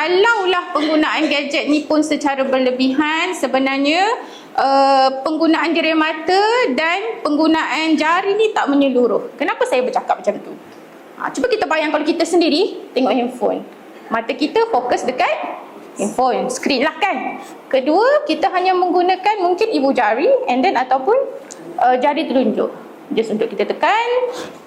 kalaulah penggunaan gadget ni pun secara berlebihan sebenarnya uh, penggunaan jerai mata dan penggunaan jari ni tak menyeluruh. Kenapa saya bercakap macam tu? Ha, cuba kita bayang kalau kita sendiri tengok handphone. Mata kita fokus dekat handphone, skrin lah kan. Kedua, kita hanya menggunakan mungkin ibu jari and then ataupun uh, jari telunjuk. Just untuk kita tekan,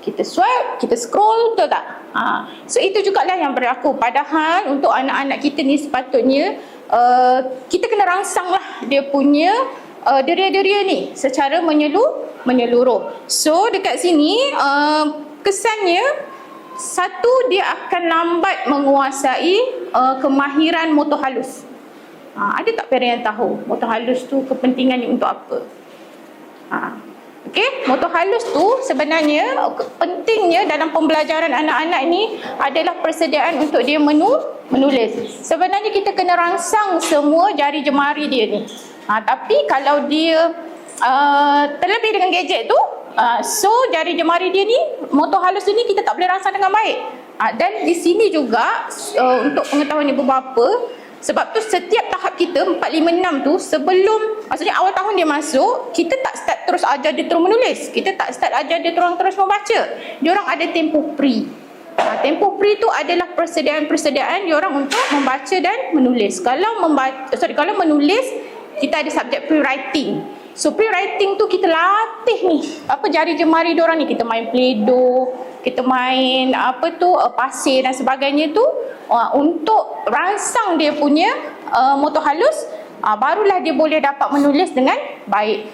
kita swipe, kita scroll, betul tak? Ha. So itu jugalah yang berlaku. Padahal untuk anak-anak kita ni sepatutnya uh, kita kena rangsang lah dia punya uh, deria-deria ni secara menyeluruh. menyeluruh. So dekat sini uh, kesannya satu dia akan lambat menguasai uh, kemahiran motor halus. Ha, ada tak parent yang tahu motor halus tu kepentingannya untuk apa? Ha. Okey, motor halus tu sebenarnya pentingnya dalam pembelajaran anak-anak ni adalah persediaan untuk dia menu menulis. Sebenarnya kita kena rangsang semua jari jemari dia ni. Ha, tapi kalau dia uh, terlebih dengan gadget tu, uh, so jari jemari dia ni, motor halus ni kita tak boleh rangsang dengan baik. Ha, dan di sini juga uh, untuk pengetahuan ibu bapa, sebab tu setiap tahap kita 4, 5, 6 tu sebelum maksudnya awal tahun dia masuk kita tak start terus ajar dia terus menulis. Kita tak start ajar dia terus terus membaca. Dia orang ada tempoh pre. Ha, tempoh pre tu adalah persediaan-persediaan dia orang untuk membaca dan menulis. Kalau membaca sorry kalau menulis kita ada subjek pre-writing. So pre-writing tu kita latih ni. Apa jari jemari dia orang ni? Kita main play-doh kita main apa tu uh, pasir dan sebagainya tu uh, untuk rangsang dia punya uh, motor halus uh, barulah dia boleh dapat menulis dengan baik